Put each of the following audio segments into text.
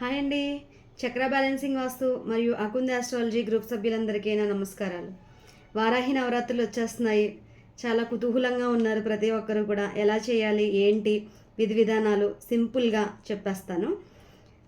Hi అండి. చక్ర balancing వాస్తు మరియు అకుంద ఆస్ట్రాలజీ గ్రూప్ సభ్యులందరికీ నా నమస్కారాలు. వారాహి నవరాత్రులు వచ్చేస్తున్నాయి. చాలా కుతూహలంగా ఉన్నారు ప్రతి ఒక్కరు కూడా. ఎలా చేయాలి? ఏంటి? విధి విధానాలు సింపుల్గా చెప్పేస్తాను.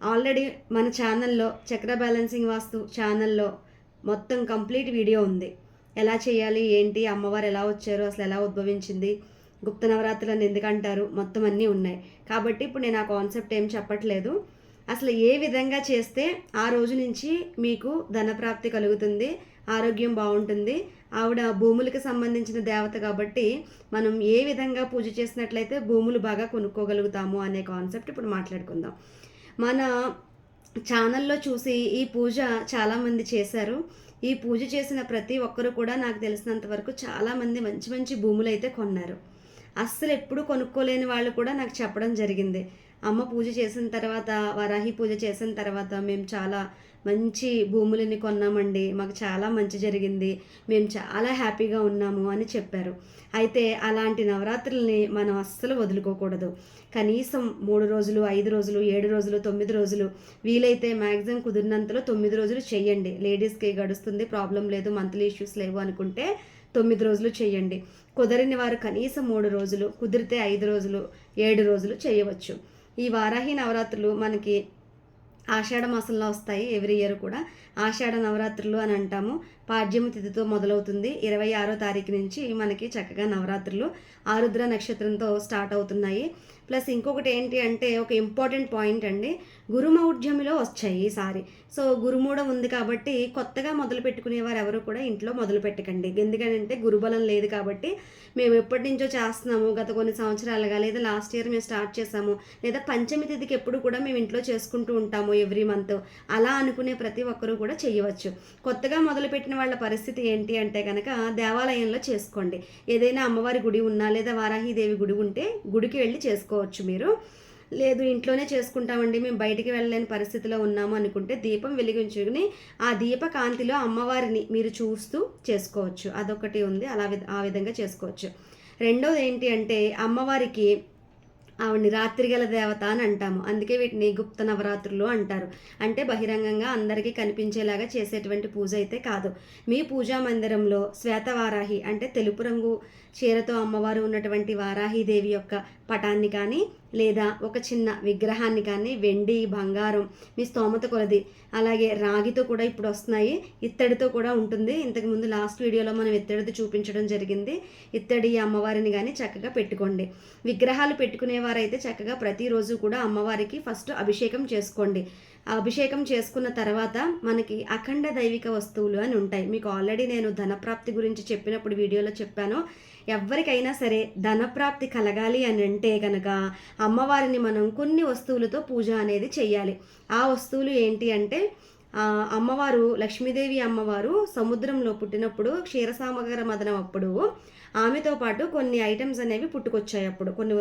ఆల్రెడీ మన ఛానల్లో చక్ర బ్యాలెన్సింగ్ వాస్తు ఛానల్లో మొత్తం కంప్లీట్ వీడియో ఉంది. ఎలా చేయాలి? ఏంటి? అమ్మవారు ఎలా వచ్చారు? అసలు ఎలా ఉద్భవించింది? గుప్త నవరాత్రులను ఎందుకంటారు మొత్తం అన్నీ ఉన్నాయి. కాబట్టి ఇప్పుడు నేను ఆ కాన్సెప్ట్ ఏం చెప్పట్లేదు. అసలు ఏ విధంగా చేస్తే ఆ రోజు నుంచి మీకు ధనప్రాప్తి కలుగుతుంది ఆరోగ్యం బాగుంటుంది? ఆవిడ భూములకు సంబంధించిన దేవత కాబట్టి మనం ఏ విధంగా పూజ చేసినట్లయితే భూములు బాగా కొనుక్కోగలుగుతాము అనే కాన్సెప్ట్ ఇప్పుడు మాట్లాడుకుందాం. మన ఛానల్లో చూసి ఈ పూజ చాలామంది చేశారు. ఈ పూజ చేసిన ప్రతి ఒక్కరు కూడా నాకు తెలిసినంత వరకు చాలామంది మంచి మంచి భూములు అయితే కొన్నారు. అస్సలు ఎప్పుడు కొనుక్కోలేని వాళ్ళు కూడా నాకు చెప్పడం జరిగింది. అమ్మ పూజ చేసిన తర్వాత వరాహి పూజ చేసిన తర్వాత మేము చాలా మంచి భూములని కొన్నామండి. మాకు చాలా మంచి జరిగింది. మేము చాలా హ్యాపీగా ఉన్నాము అని చెప్పారు. అయితే అలాంటి నవరాత్రుల్ని మనం అస్సలు వదులుకోకూడదు. కనీసం మూడు రోజులు ఐదు రోజులు ఏడు రోజులు తొమ్మిది రోజులు వీలైతే మ్యాక్సిమం కుదిరినంతలో తొమ్మిది రోజులు చేయండి లేడీస్కి గడుస్తుంది ప్రాబ్లం లేదు మంత్లీ ఇష్యూస్ లేవు అనుకుంటే తొమ్మిది రోజులు చేయండి కుదరని వారు కనీసం మూడు రోజులు కుదిరితే ఐదు రోజులు ఏడు రోజులు చేయవచ్చు ఈ వారాహి నవరాత్రులు మనకి ఆషాఢ మాసంలో వస్తాయి ఎవ్రీ ఇయర్ కూడా. ఆషాఢ నవరాత్రులు అని అంటాము. పాడ్యమ తిథితో మొదలవుతుంది. ఇరవై ఆరో తారీఖు నుంచి మనకి చక్కగా నవరాత్రులు ఆరుద్ర నక్షత్రంతో స్టార్ట్ అవుతున్నాయి. ప్లస్ ఇంకొకటి ఏంటి అంటే ఒక ఇంపార్టెంట్ పాయింట్ అండి. గురుమౌఢ్యమిలో వచ్చాయి ఈసారి సో గురుమూఢం ఉంది కాబట్టి కొత్తగా మొదలు పెట్టుకునేవారు ఎవరు కూడా ఇంట్లో మొదలు పెట్టకండి. ఎందుకంటే గురుబలం లేదు కాబట్టి మేము ఎప్పటి నుంచో చేస్తున్నాము. గత కొన్ని సంవత్సరాలుగా లేదా లాస్ట్ ఇయర్ మేము స్టార్ట్ చేసాము లేదా పంచమి తిథికి ఎప్పుడు కూడా మేము ఇంట్లో చేసుకుంటూ ఉంటాము ఎవ్రీ మంత్. అలా అనుకునే ప్రతి ఒక్కరూ కూడా చేయవచ్చు. కొత్తగా మొదలుపెట్టిన వాళ్ళ పరిస్థితి ఏంటి అంటే కనుక దేవాలయంలో చేసుకోండి. ఏదైనా అమ్మవారి గుడి ఉన్నా లేదా వారాహిదేవి గుడి ఉంటే గుడికి వెళ్ళి చేసుకోవచ్చు మీరు. లేదు ఇంట్లోనే చేసుకుంటామండి. మేము బయటికి వెళ్ళలేని పరిస్థితిలో ఉన్నాము అనుకుంటే దీపం వెలిగించుకుని ఆ దీప కాంతిలో అమ్మవారిని మీరు చూస్తూ చేసుకోవచ్చు. అదొకటి ఉంది. అలా విధ- ఆ విధంగా చేసుకోవచ్చు. రెండోది ఏంటి అంటే అమ్మవారికి ఆవిడని రాత్రిగల దేవత అని అంటాము. అందుకే వీటిని గుప్త నవరాత్రులు అంటారు. అంటే బహిరంగంగా అందరికీ కనిపించేలాగా చేసేటువంటి పూజ అయితే కాదు. మీ పూజా మందిరంలో శ్వేతవారాహి అంటే తెలుపు రంగు చీరతో అమ్మవారు ఉన్నటువంటి వారాహీదేవి యొక్క పటాన్ని కానీ లేదా ఒక చిన్న విగ్రహాన్ని కానీ వెండి బంగారం మీ స్తోమత కొలది అలాగే రాగితో కూడా ఇప్పుడు వస్తున్నాయి. ఇత్తడితో కూడా ఉంటుంది. ఇంతకుముందు లాస్ట్ వీడియోలో మనం ఇత్తడితో చూపించడం జరిగింది. ఇత్తడి అమ్మవారిని కానీ చక్కగా పెట్టుకోండి. విగ్రహాలు పెట్టుకునేవారైతే చక్కగా ప్రతిరోజు కూడా అమ్మవారికి ఫస్ట్ అభిషేకం చేసుకోండి. అభిషేకం చేసుకున్న తర్వాత మనకి అఖండ దైవిక వస్తువులు అని ఉంటాయి. మీకు ఆల్రెడీ నేను ధనప్రాప్తి గురించి చెప్పినప్పుడు వీడియోలో చెప్పాను. ఎవరికైనా సరే ధనప్రాప్తి కలగాలి అని అంటే కనుక అమ్మవారిని మనం కొన్ని వస్తువులతో పూజ అనేది చేయాలి ఆ వస్తువులు ఏంటి అంటే అమ్మవారు లక్ష్మీదేవి అమ్మవారు సముద్రంలో పుట్టినప్పుడు క్షీరసామగర మదనం అప్పుడు ఆమెతో పాటు కొన్ని ఐటమ్స్ అనేవి పుట్టుకొచ్చాయి అప్పుడు. కొన్ని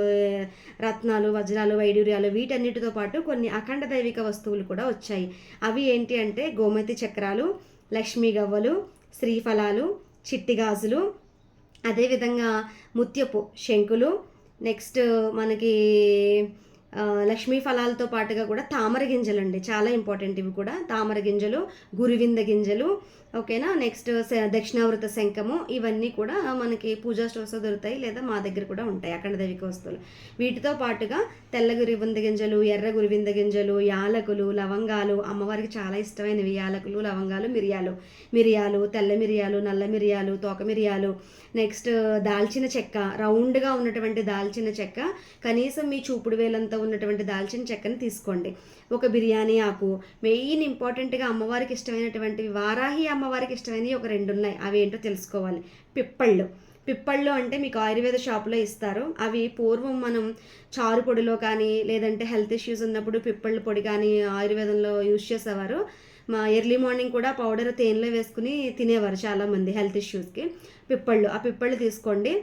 రత్నాలు వజ్రాలు వైడూర్యాలు వీటన్నిటితో పాటు కొన్ని అఖండ దైవిక వస్తువులు కూడా వచ్చాయి. అవి ఏంటి అంటే గోమతి చక్రాలు లక్ష్మీ గవ్వలు శ్రీఫలాలు చిట్టి గాజులు అదేవిధంగా ముత్యపు శంకులు నెక్స్ట్ మనకి లక్ష్మీ ఫలాలతో పాటుగా కూడా తామర గింజలు అండి చాలా ఇంపార్టెంట్ ఇవి కూడా. తామర గింజలు గురువింద గింజలు ఓకేనా? నెక్స్ట్ దక్షిణావృత శంఖము ఇవన్నీ కూడా మనకి పూజా స్టోర్స్లో దొరుకుతాయి లేదా మా దగ్గర కూడా ఉంటాయి అక్కడ దైవిక వస్తువులు. వీటితో పాటుగా తెల్ల గురివింద గింజలు ఎర్ర గురివింద గింజలు యాలకులు లవంగాలు అమ్మవారికి చాలా ఇష్టమైనవి. యాలకులు లవంగాలు మిరియాలు. మిరియాలు తెల్ల మిరియాలు నల్ల మిరియాలు తోక మిరియాలు. నెక్స్ట్ దాల్చిన చెక్క రౌండ్గా ఉన్నటువంటి దాల్చిన చెక్క కనీసం మీ చూపుడు వేలంతా ఉన్నటువంటి దాల్చిన చెక్కని తీసుకోండి. ఒక బిర్యానీ ఆకు. మెయిన్ ఇంపార్టెంట్గా అమ్మవారికి ఇష్టమైనటువంటివి వారాహి అమ్మవారికి ఇష్టమైనవి ఒక రెండు ఉన్నాయి అవి ఏంటో తెలుసుకోవాలి. పిప్పళ్ళు. పిప్పళ్ళు అంటే మీకు ఆయుర్వేద షాప్లో ఇస్తారు. అవి పూర్వం మనం చారు పొడిలో కానీ లేదంటే హెల్త్ ఇష్యూస్ ఉన్నప్పుడు పిప్పళ్ళు పొడి కానీ ఆయుర్వేదంలో యూజ్ చేసేవారు. మా ఎర్లీ మార్నింగ్ కూడా పౌడర్ తేనెలో వేసుకుని తినేవారు చాలామంది హెల్త్ ఇష్యూస్కి. పిప్పళ్ళు. ఆ పిప్పళ్ళు తీసుకోండి.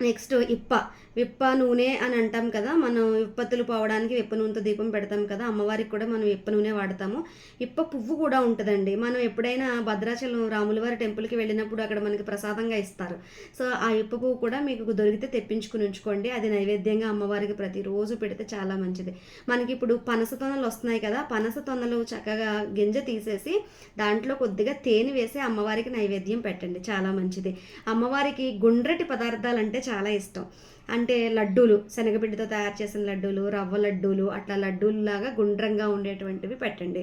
నెక్స్ట్ ఇప్ప. విప్ప నూనె అని అంటాం కదా మనం విప్పత్తులు పోవడానికి విప్ప నూనెతో దీపం పెడతాం కదా అమ్మవారికి కూడా మనం విప్ప నూనె వాడతాము. ఇప్ప పువ్వు కూడా ఉంటుందండి. మనం ఎప్పుడైనా భద్రాచలం రాములవారి టెంపుల్కి వెళ్ళినప్పుడు అక్కడ మనకి ప్రసాదంగా ఇస్తారు. సో ఆ ఇప్ప పువ్వు కూడా మీకు దొరికితే తెప్పించుకుని ఉంచుకోండి. అది నైవేద్యంగా అమ్మవారికి ప్రతిరోజు పెడితే చాలా మంచిది. మనకి ఇప్పుడు పనస తొనలు వస్తున్నాయి కదా పనస తొనలు చక్కగా గింజ తీసేసి దాంట్లో కొద్దిగా తేనె వేసి అమ్మవారికి నైవేద్యం పెట్టండి. చాలా మంచిది. అమ్మవారికి గుండ్రటి పదార్థాలు అంటే చాలా ఇష్టం అంటే లడ్డూలు శనగపిండితో తయారు చేసిన లడ్డూలు రవ్వ లడ్డూలు అట్లా లడ్డూలు లాగా గుండ్రంగా ఉండేటువంటివి పెట్టండి.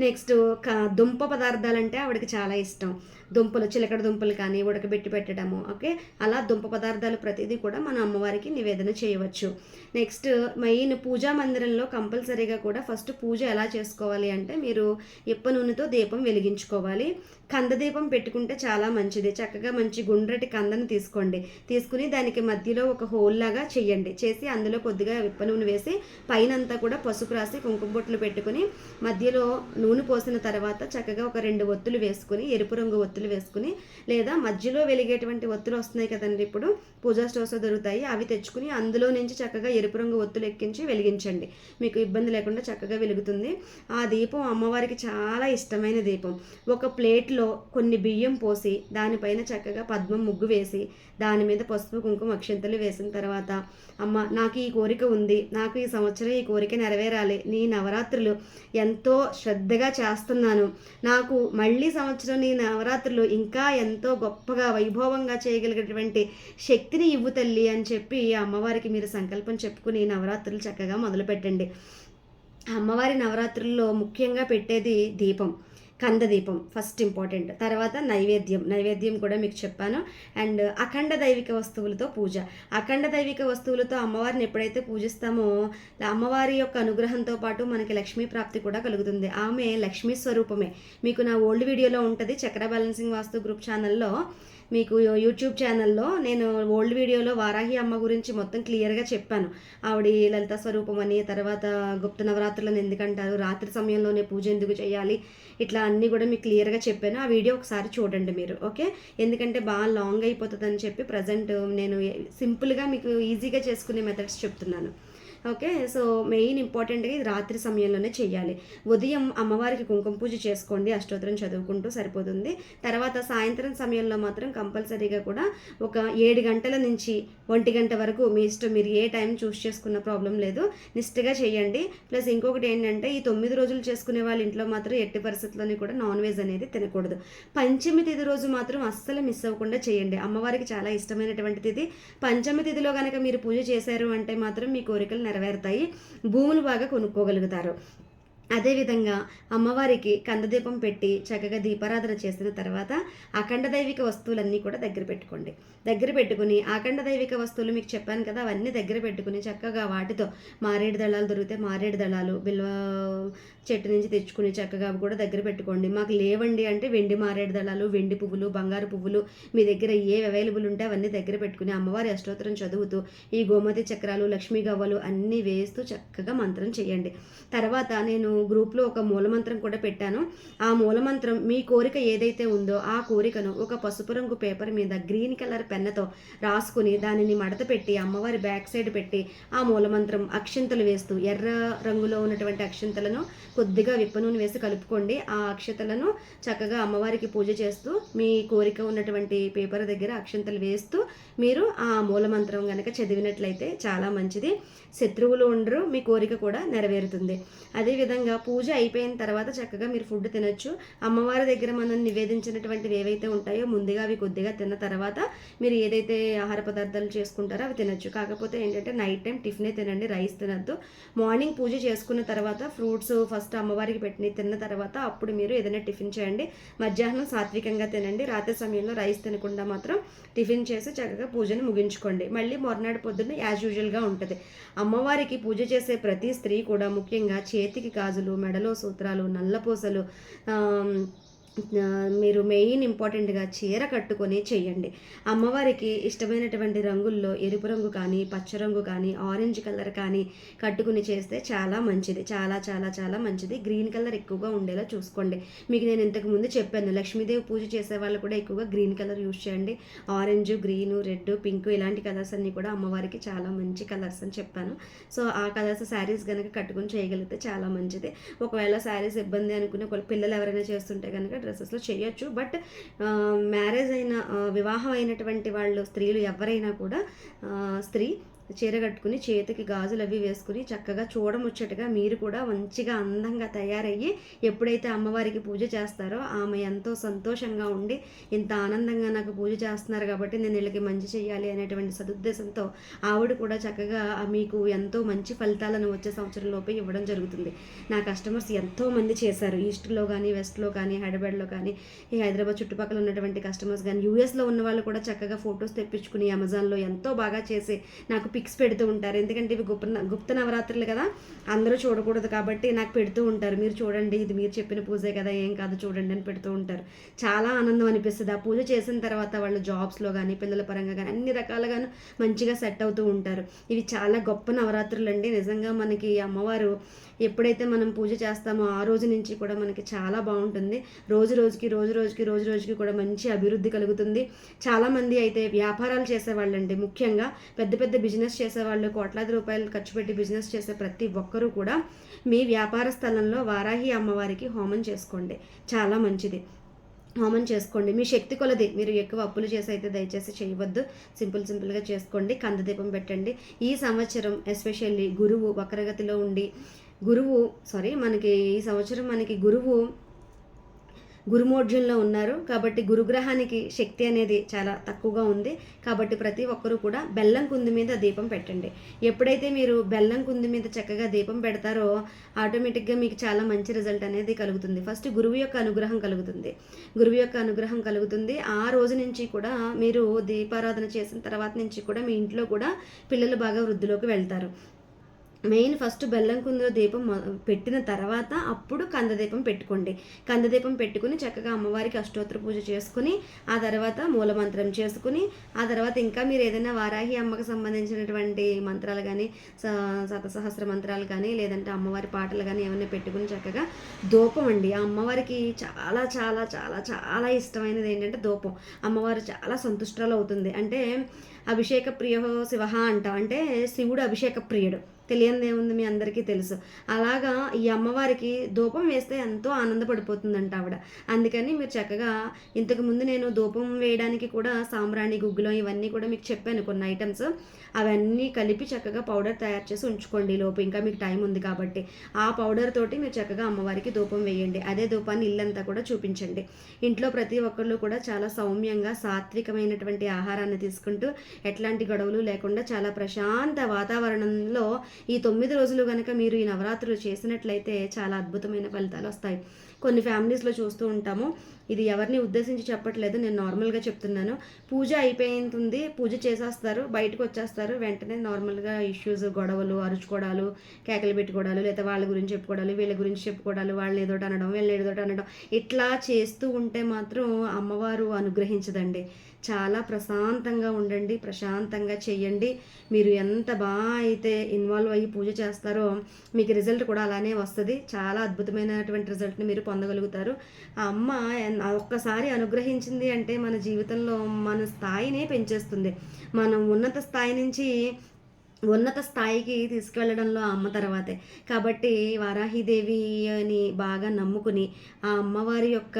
నెక్స్ట్ క దుంప పదార్థాలు అంటే ఆవిడకి చాలా ఇష్టం. దుంపలు చిలకడ దుంపలు కానీ ఉడకబెట్టి పెట్టడము ఓకే? అలా దుంప పదార్థాలు ప్రతిదీ కూడా మన అమ్మవారికి నివేదన చేయవచ్చు. నెక్స్ట్ మెయిన్ పూజా మందిరంలో కంపల్సరీగా కూడా ఫస్ట్ పూజ ఎలా చేసుకోవాలి అంటే మీరు ఇప్ప నూనెతో దీపం వెలిగించుకోవాలి. కంద దీపం పెట్టుకుంటే చాలా మంచిది. చక్కగా మంచి గుండ్రటి కందను తీసుకోండి. తీసుకుని దానికి మధ్యలో ఒక హోల్లాగా చేయండి చేసి అందులో కొద్దిగా విప్ప నూనె వేసి పైన అంతా కూడా పసుపు రాసి కుంకుమ బొట్లు పెట్టుకుని మధ్యలో నూనె పోసిన తర్వాత చక్కగా ఒక రెండు ఒత్తులు వేసుకుని ఎరుపు రంగు ఒత్తులు వేసుకుని లేదా మధ్యలో వెలిగేటువంటి ఒత్తులు వస్తున్నాయి కదండి ఇప్పుడు పూజా స్టోర్స్ దొరుకుతాయి. అవి తెచ్చుకుని అందులో నుంచి చక్కగా ఎరుపు రంగు ఒత్తులు ఎక్కించి వెలిగించండి. మీకు ఇబ్బంది లేకుండా చక్కగా వెలుగుతుంది. ఆ దీపం అమ్మవారికి చాలా ఇష్టమైన దీపం. ఒక ప్లేట్లో కొన్ని బియ్యం పోసి దానిపైన చక్కగా పద్మం ముగ్గు వేసి దాని మీద పసుపు కుంకుమ అక్షంతలు వేసిన తర్వాత అమ్మ నాకు ఈ కోరిక ఉంది. నాకు ఈ సంవత్సరం ఈ కోరిక నెరవేరాలి. నీ నవరాత్రులు ఎంతో శ్రద్ధగా చేస్తున్నాను. నాకు మళ్ళీ సంవత్సరం నీ నవరాత్రులు ఇంకా ఎంతో గొప్పగా వైభవంగా చేయగలిగేటువంటి శక్తిని ఇవ్వు తల్లి అని చెప్పి అమ్మవారికి మీరు సంకల్పం చెప్పుకుని నవరాత్రులు చక్కగా మొదలుపెట్టండి. అమ్మవారి నవరాత్రుల్లో ముఖ్యంగా పెట్టేది దీపం. కంద దీపం ఫస్ట్ ఇంపార్టెంట్ తర్వాత నైవేద్యం. నైవేద్యం కూడా మీకు చెప్పాను. అండ్ అఖండ దైవిక వస్తువులతో పూజ. అఖండ దైవిక వస్తువులతో అమ్మవారిని ఎప్పుడైతే పూజిస్తామో అమ్మవారి యొక్క అనుగ్రహంతో పాటు మనకి లక్ష్మీ ప్రాప్తి కూడా కలుగుతుంది. ఆమె లక్ష్మీ స్వరూపమే. మీకు నా ఓల్డ్ వీడియోలో ఉంటుంది చక్ర బ్యాలెన్సింగ్ వాస్తు గ్రూప్ ఛానల్లో మీకు యూట్యూబ్ ఛానల్లో నేను ఓల్డ్ వీడియోలో వారాహి అమ్మ గురించి మొత్తం క్లియర్గా చెప్పాను. ఆవిడ లలిత స్వరూపం అని తర్వాత గుప్త నవరాత్రులను ఎందుకంటారు రాత్రి సమయంలోనే పూజ ఎందుకు చేయాలి ఇట్లా అన్నీ కూడా మీకు క్లియర్గా చెప్పాను. ఆ వీడియో ఒకసారి చూడండి మీరు ఓకే? ఎందుకంటే బాగా లాంగ్ అయిపోతుందని చెప్పి ప్రజెంట్ నేను సింపుల్గా మీకు ఈజీగా చేసుకునే మెథడ్స్ చెప్తున్నాను. ఓకే? సో మెయిన్ ఇంపార్టెంట్గా ఇది రాత్రి సమయంలోనే చేయాలి ఉదయం అమ్మవారికి కుంకుమ పూజ చేసుకోండి అష్టోత్తరం చదువుకుంటూ సరిపోతుంది. తర్వాత సాయంత్రం సమయంలో మాత్రం కంపల్సరీగా కూడా ఒక ఏడు గంటల నుంచి ఒంటి గంట వరకు మీ ఇష్టం మీరు ఏ టైం చూస్ చేసుకున్న ప్రాబ్లం లేదు. నిష్ఠగా చేయండి ప్లస్ ఇంకొకటి ఏంటంటే ఈ తొమ్మిది రోజులు చేసుకునే వాళ్ళ ఇంట్లో మాత్రం ఎట్టి పరిస్థితుల్లోని కూడా నాన్ వెజ్ అనేది తినకూడదు. పంచమి తిథి రోజు మాత్రం అస్సలు మిస్ అవ్వకుండా చేయండి అమ్మవారికి చాలా ఇష్టమైనటువంటి తిథి పంచమి తిథిలో కనుక మీరు పూజ చేశారు అంటే మాత్రం మీ కోరికలు నెరవేరుతాయి. భూములు బాగా కొనుక్కోగలుగుతారు. అదేవిధంగా అమ్మవారికి కందదీపం పెట్టి చక్కగా దీపారాధన చేసిన తర్వాత అఖండ దైవిక వస్తువులన్నీ కూడా దగ్గర పెట్టుకోండి. దగ్గర పెట్టుకుని అఖండ దైవిక వస్తువులు మీకు చెప్పాను కదా అవన్నీ దగ్గర పెట్టుకుని చక్కగా వాటితో మారేడు దళాలు దొరికితే మారేడు దళాలు బిల్వ చెట్టు నుంచి తెచ్చుకుని చక్కగా అవి కూడా దగ్గర పెట్టుకోండి. మాకు లేవండి అంటే వెండి మారేడు దళాలు వెండి పువ్వులు బంగారు పువ్వులు మీ దగ్గర ఏ అవైలబుల్ ఉంటే అవన్నీ దగ్గర పెట్టుకుని అమ్మవారి అష్టోత్తరం చదువుతూ ఈ గోమతి చక్రాలు లక్ష్మీ గవ్వలు అన్నీ వేస్తూ చక్కగా మంత్రం చేయండి. తర్వాత నేను గ్రూప్లో ఒక మూలమంత్రం కూడా పెట్టాను. ఆ మూలమంత్రం మీ కోరిక ఏదైతే ఉందో ఆ కోరికను ఒక పసుపు రంగు పేపర్ మీద గ్రీన్ కలర్ పెన్నతో రాసుకుని దానిని మడత పెట్టి అమ్మవారి బ్యాక్ సైడ్ పెట్టి ఆ మూలమంత్రం అక్షంతలు వేస్తూ ఎర్ర రంగులో ఉన్నటువంటి అక్షంతలను కొద్దిగా విప్పనూనె వేసి కలుపుకోండి. ఆ అక్షతలను చక్కగా అమ్మవారికి పూజ చేస్తూ మీ కోరిక ఉన్నటువంటి పేపర్ దగ్గర అక్షంతలు వేస్తూ మీరు ఆ మూలమంత్రం కనుక చదివినట్లయితే చాలా మంచిది. శత్రువులు ఉండరు మీ కోరిక కూడా నెరవేరుతుంది. అదేవిధంగా పూజ అయిపోయిన తర్వాత చక్కగా మీరు ఫుడ్ తినొచ్చు. అమ్మవారి దగ్గర మనం నివేదించినటువంటివి ఏవైతే ఉంటాయో ముందుగా అవి కొద్దిగా తిన్న తర్వాత మీరు ఏదైతే ఆహార పదార్థాలు చేసుకుంటారో అవి తినొచ్చు. కాకపోతే ఏంటంటే నైట్ టైం టిఫినే తినండి రైస్ తినద్దు. మార్నింగ్ పూజ చేసుకున్న తర్వాత ఫ్రూట్స్ ఫస్ట్ అమ్మవారికి పెట్టిన తిన్న తర్వాత అప్పుడు మీరు ఏదైనా టిఫిన్ చేయండి. మధ్యాహ్నం సాత్వికంగా తినండి. రాత్రి సమయంలో రైస్ తినకుండా మాత్రం టిఫిన్ చేసి చక్కగా పూజను ముగించుకోండి. మళ్ళీ మొరనాడు పొద్దున్న యాజ్ యూజువల్గా ఉంటుంది. అమ్మవారికి పూజ చేసే ప్రతి స్త్రీ కూడా ముఖ్యంగా చేతికి కాజు గాజులు మెడలో సూత్రాలు నల్లపూసలు మీరు మెయిన్ ఇంపార్టెంట్గా చీర కట్టుకొని చేయండి అమ్మవారికి ఇష్టమైనటువంటి రంగుల్లో ఎరుపు రంగు కానీ పచ్చ రంగు కానీ ఆరెంజ్ కలర్ కానీ కట్టుకుని చేస్తే చాలా మంచిది. చాలా చాలా చాలా మంచిది. గ్రీన్ కలర్ ఎక్కువగా ఉండేలా చూసుకోండి. మీకు నేను ఇంతకు ముందు చెప్పాను లక్ష్మీదేవి పూజ చేసే వాళ్ళు కూడా ఎక్కువగా గ్రీన్ కలర్ యూజ్ చేయండి. ఆరెంజ్ గ్రీన్ రెడ్ పింక్ ఇలాంటి కలర్స్ అన్నీ కూడా అమ్మవారికి చాలా మంచి కలర్స్ అని చెప్పాను. సో ఆ కలర్స్ శారీస్ కనుక కట్టుకుని చేయగలిగితే చాలా మంచిది. ఒకవేళ శారీస్ ఇబ్బంది అనుకుని ఒకవేళ పిల్లలు ఎవరైనా చేస్తుంటే కనుక డ్రెస్సెస్లో చేయొచ్చు. బట్ మ్యారేజ్ అయిన వివాహం అయినటువంటి వాళ్ళు స్త్రీలు ఎవరైనా కూడా స్త్రీ చీర కట్టుకుని చేతికి గాజులు అవి వేసుకుని చక్కగా చూడముచ్చటగా మీరు కూడా మంచిగా అందంగా తయారయ్యి ఎప్పుడైతే అమ్మవారికి పూజ చేస్తారో ఆమె ఎంతో సంతోషంగా ఉండి ఇంత ఆనందంగా నాకు పూజ చేస్తున్నారు కాబట్టి నేను వీళ్ళకి మంచి చేయాలి అనేటువంటి సదుద్దేశంతో ఆవిడ కూడా చక్కగా మీకు ఎంతో మంచి ఫలితాలను వచ్చే సంవత్సరంలోపే ఇవ్వడం జరుగుతుంది. నా కస్టమర్స్ ఎంతో మంది చేశారు. ఈస్ట్లో కానీ వెస్ట్లో కానీ హైదరాబాద్లో కానీ ఈ హైదరాబాద్ చుట్టుపక్కల ఉన్నటువంటి కస్టమర్స్ కానీ యూఎస్లో ఉన్న వాళ్ళు కూడా చక్కగా ఫొటోస్ తెప్పించుకుని అమెజాన్లో ఎంతో బాగా చేసి నాకు పిక్స్ పెడుతూ ఉంటారు. ఎందుకంటే ఇవి గుప్త గుప్త నవరాత్రులు కదా. అందరూ చూడకూడదు కాబట్టి నాకు పెడుతూ ఉంటారు. మీరు చూడండి ఇది మీరు చెప్పిన పూజే కదా ఏం కాదు చూడండి అని పెడుతూ ఉంటారు. చాలా ఆనందం అనిపిస్తుంది. ఆ పూజ చేసిన తర్వాత వాళ్ళు జాబ్స్లో కానీ పిల్లల పరంగా కానీ అన్ని రకాలుగాను మంచిగా సెట్ అవుతూ ఉంటారు. ఇవి చాలా గొప్ప నవరాత్రులు అండి నిజంగా మనకి అమ్మవారు ఎప్పుడైతే మనం పూజ చేస్తామో ఆ రోజు నుంచి కూడా మనకి చాలా బాగుంటుంది. రోజు రోజుకి రోజు రోజుకి రోజు రోజుకి కూడా మంచి అభివృద్ధి కలుగుతుంది. చాలామంది అయితే వ్యాపారాలు చేసేవాళ్ళండి ముఖ్యంగా. పెద్ద పెద్ద బిజినెస్ చేసేవాళ్ళు కోట్లాది రూపాయలు ఖర్చు పెట్టి బిజినెస్ చేసే ప్రతి ఒక్కరూ కూడా మీ వ్యాపార స్థలంలో వారాహి అమ్మవారికి హోమం చేసుకోండి. చాలా మంచిది. హోమం చేసుకోండి. మీ శక్తి కొలది. మీరు ఎక్కువ అప్పులు చేసి అయితే దయచేసి చేయవద్దు. సింపుల్ సింపుల్గా చేసుకోండి. కందదీపం పెట్టండి. ఈ సంవత్సరం ఎస్పెషల్లీ గురువు వక్రగతిలో ఉండి గురువు సారీ మనకి ఈ సంవత్సరం మనకి గురువు గురుమోర్జున్లో ఉన్నారు. కాబట్టి గురుగ్రహానికి శక్తి అనేది చాలా తక్కువగా ఉంది. కాబట్టి ప్రతి ఒక్కరూ కూడా బెల్లం కుంది మీద దీపం పెట్టండి. ఎప్పుడైతే మీరు బెల్లం కుంది మీద చక్కగా దీపం పెడతారో ఆటోమేటిక్గా మీకు చాలా మంచి రిజల్ట్ అనేది కలుగుతుంది. ఫస్ట్ గురువు యొక్క అనుగ్రహం కలుగుతుంది. గురువు యొక్క అనుగ్రహం కలుగుతుంది. ఆ రోజు నుంచి కూడా మీరు దీపారాధన చేసిన తర్వాత నుంచి కూడా మీ ఇంట్లో కూడా పిల్లలు బాగా వృద్ధిలోకి వెళ్తారు. మెయిన్ ఫస్ట్ బెల్లం కుందులో దీపం పెట్టిన తర్వాత అప్పుడు కందదీపం పెట్టుకోండి. కందదీపం పెట్టుకుని చక్కగా అమ్మవారికి అష్టోత్తర పూజ చేసుకుని ఆ తర్వాత మూలమంత్రం చేసుకుని ఆ తర్వాత ఇంకా మీరు ఏదైనా వారాహి అమ్మకు సంబంధించినటువంటి మంత్రాలు కానీ శతసహస్ర మంత్రాలు కానీ లేదంటే అమ్మవారి పాటలు కానీ ఏమైనా పెట్టుకుని చక్కగా దూపం అండి. ఆ అమ్మవారికి చాలా చాలా చాలా చాలా ఇష్టమైనది ఏంటంటే దూపం. అమ్మవారు చాలా సంతుష్టాలు అవుతుంది అంటే అభిషేక ప్రియో శివ అంటాం. అంటే శివుడు అభిషేక ప్రియుడు తెలియనిదేముంది మీ అందరికీ తెలుసు. అలాగా ఈ అమ్మవారికి ధూపం వేస్తే ఎంతో ఆనందపడిపోతుందంట ఆవిడ. అందుకని మీరు చక్కగా ఇంతకుముందు నేను ధూపం వేయడానికి కూడా సాంబ్రాణి గుగ్గులం ఇవన్నీ కూడా మీకు చెప్పాను కొన్ని ఐటమ్స్ అవన్నీ కలిపి చక్కగా పౌడర్ తయారు చేసి ఉంచుకోండి ఈ లోపు. ఇంకా మీకు టైం ఉంది కాబట్టి. ఆ పౌడర్ తోటి మీరు చక్కగా అమ్మవారికి ధూపం వేయండి. అదే ధూపాన్ని ఇల్లంతా కూడా చూపించండి. ఇంట్లో ప్రతి ఒక్కళ్ళు కూడా చాలా సౌమ్యంగా సాత్వికమైనటువంటి ఆహారాన్ని తీసుకుంటూ ఎట్లాంటి గొడవలు లేకుండా చాలా ప్రశాంత వాతావరణంలో ఈ తొమ్మిది రోజులు కనుక మీరు ఈ నవరాత్రులు చేసినట్లయితే చాలా అద్భుతమైన ఫలితాలు వస్తాయి. కొన్ని ఫ్యామిలీస్లో చూస్తూ ఉంటాము. ఇది ఎవరిని ఉద్దేశించి చెప్పట్లేదు నేను నార్మల్గా చెప్తున్నాను. పూజ అయిపోయింది పూజ చేసేస్తారు బయటకు వచ్చేస్తారు వెంటనే నార్మల్గా ఇష్యూస్ గొడవలు అరుచుకోవడాలు కేకలు పెట్టుకోవడాలు లేదా వాళ్ళ గురించి చెప్పుకోవడాలు వీళ్ళ గురించి చెప్పుకోవడాలు వాళ్ళు ఏదోటి అనడం వీళ్ళు ఏదోటి అనడం. ఇట్లా చేస్తూ ఉంటే మాత్రం అమ్మవారు అనుగ్రహించదండి. చాలా ప్రశాంతంగా ఉండండి ప్రశాంతంగా చేయండి మీరు ఎంత బాగా అయితే ఇన్వాల్వ్ అయ్యి పూజ చేస్తారో మీకు రిజల్ట్ కూడా అలానే వస్తుంది. చాలా అద్భుతమైనటువంటి రిజల్ట్ని మీరు పొందగలుగుతారు. ఆ అమ్మ ఒక్కసారి అనుగ్రహించింది అంటే మన జీవితంలో మన స్థాయినే పెంచేస్తుంది. మనం ఉన్నత స్థాయి నుంచి ఉన్నత స్థాయికి తీసుకెళ్ళడంలో ఆ అమ్మ తర్వాతే. కాబట్టి వారాహిదేవిని బాగా నమ్ముకుని ఆ అమ్మవారి యొక్క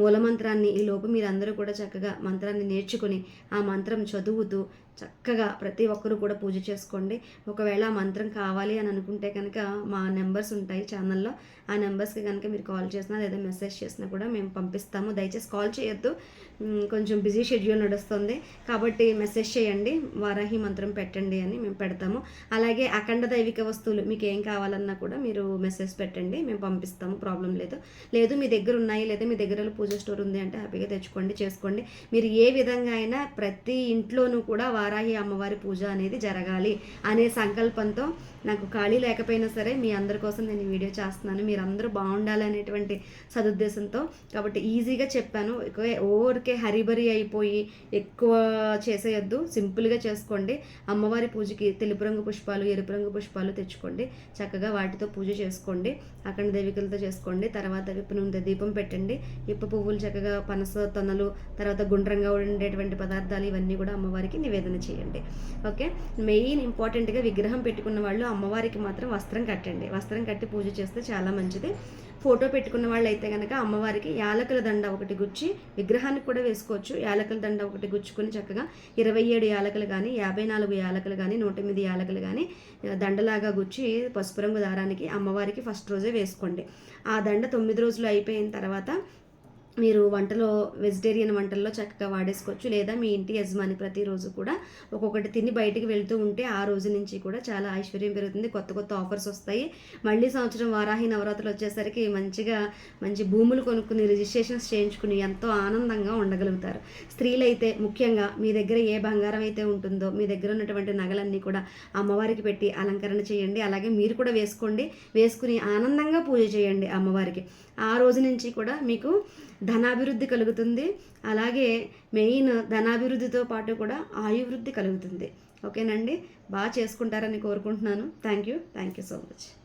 మూలమంత్రాన్ని ఈ లోపు మీరందరూ కూడా చక్కగా మంత్రాన్ని నేర్చుకుని ఆ మంత్రం చదువుతూ చక్కగా ప్రతి ఒక్కరూ కూడా పూజ చేసుకోండి. ఒకవేళ ఆ మంత్రం కావాలి అని అనుకుంటే కనుక మా నెంబర్స్ ఉంటాయి ఛానల్లో. ఆ నెంబర్స్కి కనుక మీరు కాల్ చేసినా లేదా మెసేజ్ చేసినా కూడా మేము పంపిస్తాము. దయచేసి కాల్ చేయొద్దు. కొంచెం బిజీ షెడ్యూల్ నడుస్తుంది. కాబట్టి మెసేజ్ చేయండి. వారాహి మంత్రం పెట్టండి అని మేము పెడతాము. అలాగే అఖండ దైవిక వస్తువులు మీకు ఏం కావాలన్నా కూడా మీరు మెసేజ్ పెట్టండి. మేము పంపిస్తాము. ప్రాబ్లం లేదు. లేదు మీ దగ్గర ఉన్నాయి లేదా మీ దగ్గర పూజ స్టోర్ ఉంది అంటే హ్యాపీగా తెచ్చుకోండి చేసుకోండి. మీరు ఏ విధంగా అయినా ప్రతి ఇంట్లోనూ కూడా వారాహి అమ్మవారి పూజ అనేది జరగాలి అనే సంకల్పంతో నాకు ఖాళీ లేకపోయినా సరే మీ అందరి కోసం నేను ఈ వీడియో చేస్తున్నాను. మీరందరూ బాగుండాలనేటువంటి సదుద్దేశంతో కాబట్టి ఈజీగా చెప్పాను. ఓరికే ఓవర్కే హరిబరి అయిపోయి ఎక్కువ చేసేయొద్దు. సింపుల్గా చేసుకోండి. అమ్మవారి పూజకి తెలుపు రంగు పుష్పాలు ఎరుపు రంగు పుష్పాలు తెచ్చుకోండి. చక్కగా వాటితో పూజ చేసుకోండి. అక్కడ దేవికలతో చేసుకోండి. తర్వాత విప్పు దీపం పెట్టండి. ఇప్ప పువ్వులు చక్కగా పనస తొనలు తర్వాత గుండ్రంగా ఉండేటువంటి పదార్థాలు ఇవన్నీ కూడా అమ్మవారికి నివేదన చేయండి. ఓకే? మెయిన్ ఇంపార్టెంట్గా విగ్రహం పెట్టుకున్న వాళ్ళు అమ్మవారికి మాత్రం వస్త్రం కట్టండి. వస్త్రం కట్టి పూజ చేస్తే చాలా మంచిది. ఫోటో పెట్టుకున్న వాళ్ళు అయితే కనుక అమ్మవారికి యాలకుల దండ ఒకటి గుచ్చి విగ్రహానికి కూడా వేసుకోవచ్చు. యాలకుల దండ ఒకటి గుచ్చుకొని చక్కగా ఇరవై ఏడు యాలకులు కానీ యాభై నాలుగు యాలకులు కానీ నూట ఎనిమిది యాలకులు కానీ దండలాగా గుచ్చి పసుపు రంగు దారానికి అమ్మవారికి ఫస్ట్ రోజే వేసుకోండి. ఆ దండ తొమ్మిది రోజులు అయిపోయిన తర్వాత మీరు వంటలో వెజిటేరియన్ వంటల్లో చక్కగా వాడేసుకోవచ్చు. లేదా మీ ఇంటి యజమాని ప్రతిరోజు కూడా ఒక్కొక్కటి తిని బయటికి వెళ్తూ ఉంటే ఆ రోజు నుంచి కూడా చాలా ఐశ్వర్యం పెరుగుతుంది. కొత్త కొత్త ఆఫర్స్ వస్తాయి. మళ్ళీ సంవత్సరం వారాహి నవరాత్రులు వచ్చేసరికి మంచిగా మంచి భూములు కొనుక్కుని రిజిస్ట్రేషన్స్ చేయించుకుని ఎంతో ఆనందంగా ఉండగలుగుతారు. స్త్రీలైతే ముఖ్యంగా మీ దగ్గర ఏ బంగారం అయితే ఉంటుందో మీ దగ్గర ఉన్నటువంటి నగలన్నీ కూడా అమ్మవారికి పెట్టి అలంకరణ చేయండి. అలాగే మీరు కూడా వేసుకోండి. వేసుకుని ఆనందంగా పూజ చేయండి అమ్మవారికి. ఆ రోజు నుంచి కూడా మీకు ధనాభివృద్ధి కలుగుతుంది. అలాగే మెయిన్ ధనాభివృద్ధితో పాటు కూడా ఆయువృద్ధి కలుగుతుంది. ఓకేనండి? బాగా చేసుకుంటారని కోరుకుంటున్నాను. Thank you. Thank you so much.